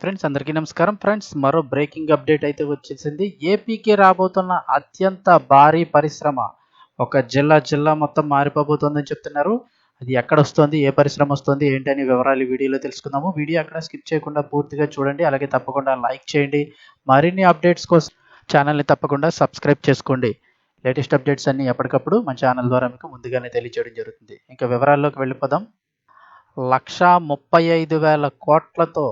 Friends అందరికీ నమస్కారం. Friends మరో బ్రేకింగ్ అప్డేట్ అయితే వచ్చేసింది. ఏపీకి రాబోతున్న అత్యంత భారీ పరిశ్రమ. ఒక జిల్లా జిల్లా మొత్తం మారిపోబోతోందని చెప్తున్నారు. అది ఎక్కడ వస్తుంది ఏ పరిశ్రమ వస్తుంది? ఏంటని వివరాలు వీడియోలో తెలుసుకుందాము. వీడియో అక్కడ స్కిప్ చేయకుండా పూర్తిగా చూడండి. అలాగే తప్పకుండా లైక్ చేయండి. మరిన్ని అప్డేట్స్ కోసం ఛానల్ని తప్పకుండా సబ్స్క్రైబ్ చేసుకోండి. లేటెస్ట్ అప్డేట్స్ అన్ని ఎప్పటికప్పుడు మన ఛానల్ ద్వారా మీకు ముందుగానే తెలియజేయడం జరుగుతుంది. ఇంకా వివరాల్లోకి వెళ్ళిపోదాం. లక్షా ముప్పై ఐదు వేల కోట్లతో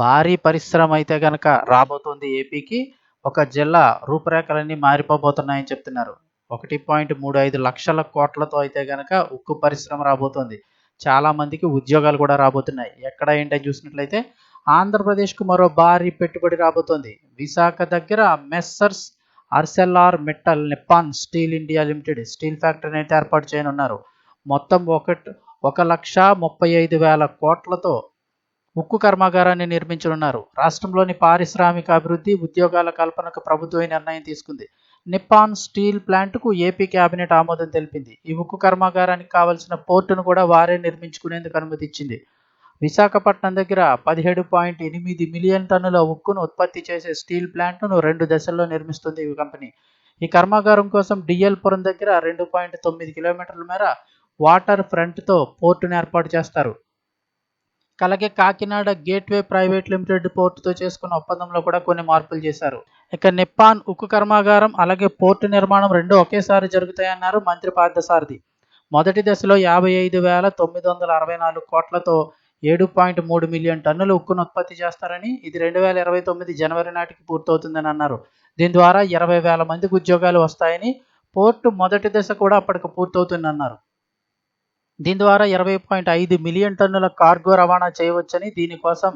భారీ పరిశ్రమ అయితే కనుక రాబోతోంది ఏపీకి ఒక జిల్లా రూపురేఖలన్నీ మారిపోబోతున్నాయని చెప్తున్నారు. ఒకటి పాయింట్ మూడు ఐదు లక్షల కోట్లతో అయితే కనుక ఉక్కు పరిశ్రమ రాబోతోంది. చాలామందికి ఉద్యోగాలు కూడా రాబోతున్నాయి. ఎక్కడ ఏంటని చూసినట్లయితే ఆంధ్రప్రదేశ్కు మరో భారీ పెట్టుబడి రాబోతోంది. విశాఖ దగ్గర Messrs ArcelorMittal Nippon steel India limited steel ఫ్యాక్టరీని అయితే ఏర్పాటు చేయనున్నారు. మొత్తం ఒకటి ఒక లక్ష ముప్పై ఐదు వేల కోట్లతో ఉక్కు కర్మాగారాన్ని నిర్మించనున్నారు. రాష్ట్రంలోని పారిశ్రామిక అభివృద్ధి ఉద్యోగాల కల్పనకు ప్రభుత్వం నిర్ణయం తీసుకుంది. నిప్పాన్ స్టీల్ ప్లాంట్కు ఏపీ కేబినెట్ ఆమోదం తెలిపింది. ఈ ఉక్కు కర్మాగారానికి కావలసిన పోర్టును కూడా వారే నిర్మించుకునేందుకు అనుమతి ఇచ్చింది విశాఖపట్నం దగ్గర పదిహేడు పాయింట్ ఎనిమిది మిలియన్ టన్నుల ఉక్కును ఉత్పత్తి చేసే స్టీల్ ప్లాంట్ను రెండు దశల్లో నిర్మిస్తుంది ఈ కంపెనీ. ఈ కర్మాగారం కోసం డిఎల్పురం దగ్గర రెండు పాయింట్ తొమ్మిది కిలోమీటర్ల మేర వాటర్ ఫ్రంట్తో పోర్టును ఏర్పాటు చేస్తారు. అలాగే కాకినాడ గేట్వే ప్రైవేట్ లిమిటెడ్ పోర్టుతో చేసుకున్న ఒప్పందంలో కూడా కొన్ని మార్పులు చేశారు. ఇక నిప్పాన్ ఉక్కు కర్మాగారం అలాగే పోర్టు నిర్మాణం రెండు ఒకేసారి జరుగుతాయన్నారు మంత్రి పార్థసారథి. మొదటి దశలో యాభై ఐదు వేల తొమ్మిది వందల అరవై నాలుగు కోట్లతో ఏడు పాయింట్ మూడు మిలియన్ టన్నులు ఉక్కును ఉత్పత్తి చేస్తారని ఇది రెండు వేల ఇరవై తొమ్మిది జనవరి నాటికి పూర్తవుతుందని అన్నారు. దీని ద్వారా ఇరవై వేల మందికి ఉద్యోగాలు వస్తాయని పోర్టు మొదటి దశ కూడా అప్పటికి పూర్తవుతుందన్నారు. దీని ద్వారా ఇరవై పాయింట్ ఐదు మిలియన్ టన్నుల కార్గో రవాణా చేయవచ్చని దీనికోసం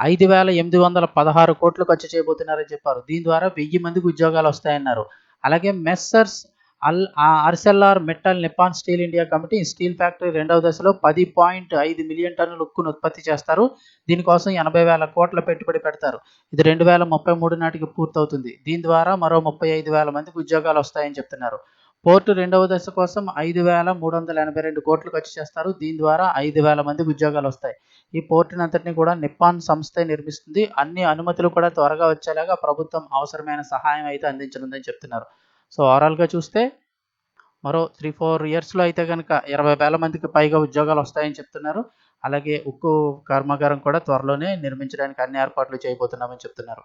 ఐదు వేల ఎనిమిది వందల పదహారు కోట్లు ఖర్చు చేయబోతున్నారని చెప్పారు. దీని ద్వారా వెయ్యి మందికి ఉద్యోగాలు వస్తాయన్నారు. అలాగే మెస్సర్స్ అల్ ArcelorMittal Nippon steel India committee steel factory రెండవ దశలో పది పాయింట్ ఐదు మిలియన్ టన్నుల ఉక్కును ఉత్పత్తి చేస్తారు. దీనికోసం ఎనభై వేల కోట్ల పెట్టుబడి పెడతారు. ఇది రెండు వేల ముప్పై మూడు నాటికి పూర్తవుతుంది. దీని ద్వారా మరో ముప్పై ఐదు వేల మందికి ఉద్యోగాలు వస్తాయని చెప్తున్నారు. పోర్టు రెండవ దశ కోసం ఐదు వేల మూడు వందల ఎనభై రెండు కోట్లు ఖర్చు చేస్తారు. దీని ద్వారా ఐదు వేల మంది ఉద్యోగాలు వస్తాయి. ఈ పోర్టుని అంతటిని కూడా నిప్పాన్ సంస్థ నిర్మిస్తుంది. అన్ని అనుమతులు కూడా త్వరగా వచ్చేలాగా ప్రభుత్వం అవసరమైన సహాయం అయితే అందించనుందని చెప్తున్నారు. సో ఓవరాల్గా చూస్తే మరో త్రీ ఫోర్ ఇయర్స్లో అయితే కనుక ఇరవై వేల మందికి పైగా ఉద్యోగాలు వస్తాయని చెప్తున్నారు. అలాగే ఉక్కు కర్మాగారం కూడా త్వరలోనే నిర్మించడానికి అన్ని ఏర్పాట్లు చేయబోతున్నామని చెప్తున్నారు.